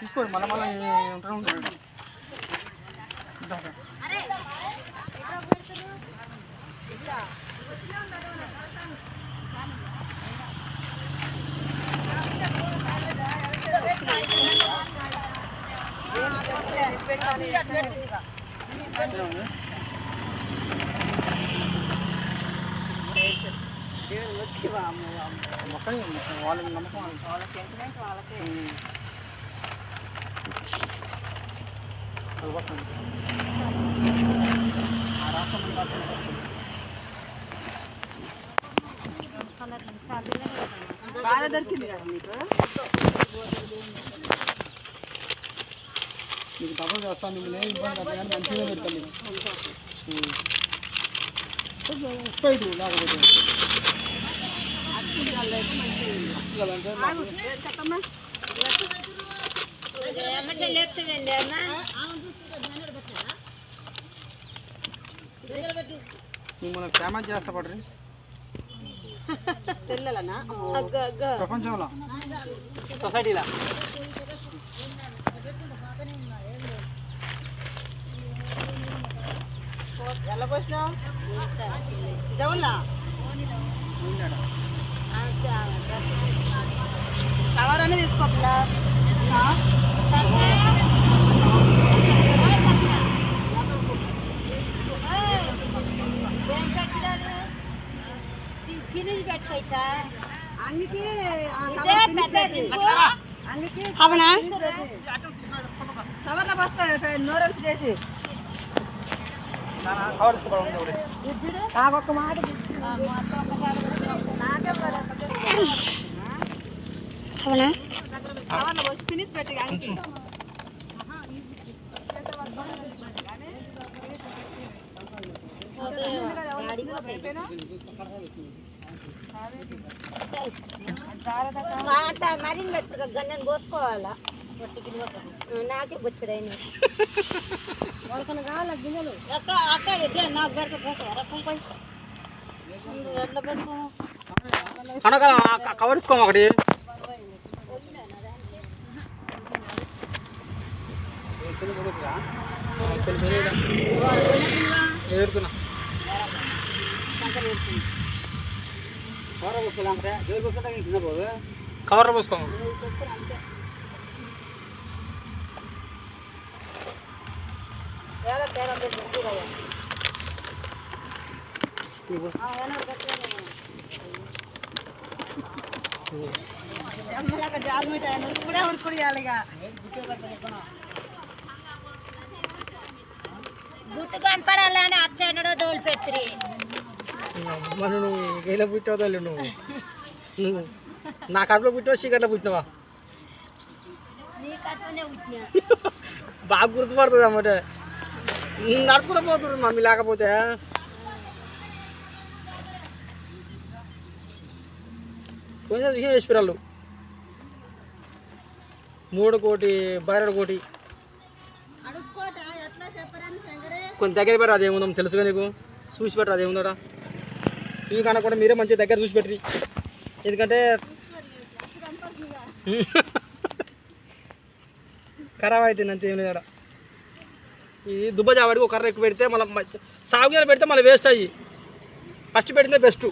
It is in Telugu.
తీసుకోండి మళ్ళీ మళ్ళీ ఉంటారు ఉంటారు వాళ్ళకి నమ్మకం వాళ్ళకి. ఉంది పట్టండి. బాగా దొరికింది కదా మీకు మీకు డబ్బులు చేస్తాను నేను ఇబ్బంది కానీ మంచిగా పెడతాను మీకు. స్పైట్ లేకపోతే మిమ్మల్ని ఫేమస్ చేస్తా పడ్రి ప్రపంచంలో. సొసైటీలో? ఎలా పోసినావు? జవులా కవర్ అనేది తీసుకో పిల్ల. అంగికి ఆ కవర్ ఫినిష్ పెట్టి. అంగికి అవునా? కవర్లో పోస్తా నోరెల్స్ చేసి. మాట నాకే అంత. అవునా గన్నెను కోసుకోవాలా? నాకే బొచ్చడైన కావాలా గిన్నెలు అక్క అక్క ఇదే నాకు పెడతా కనుక ఆ కవర్ తీసుకోమా ఒకటి ఎదురుతున్నా కవర్లో పోసుకోమా తేడా తేడా పెట్టి అమ్మలాగా జాలు మిఠాయి ఇప్పుడే ఉరుకుడు చేయాలి గుట్టు కనపడాలని అచ్చనడో దోలు పెట్టి మరి నువ్వు పుట్టావు తల్లి నువ్వు. నువ్వు నా కడుపులో పుట్టావు చీకట్లో పుట్టినావా? బాగా గుర్తుపడుతుంది అన్నమాట. నడుచుకుని పోతుంది మమ్మీ లేకపోతే. కొంచెం విషయం వేసిపిరాళ్ళు మూడు కోటి బైరడు కోటి. కొంచెం దగ్గర పెట్టరా అదేముందాం తెలుసుగా నీకు? చూసి పెట్టరా అదేముందట ఇవి కన్నా మీరే మంచి దగ్గర చూసి పెట్టి ఎందుకంటే ఖరాబ్ అవుతుంది అంతే ఏం లేదు ఈ దుబ్బ జాబడికి ఒక కర్ర ఎక్కువ పెడితే మళ్ళీ సాగు పెడితే మళ్ళీ వేస్ట్ అయ్యి. ఫస్ట్ పెడితే బెస్ట్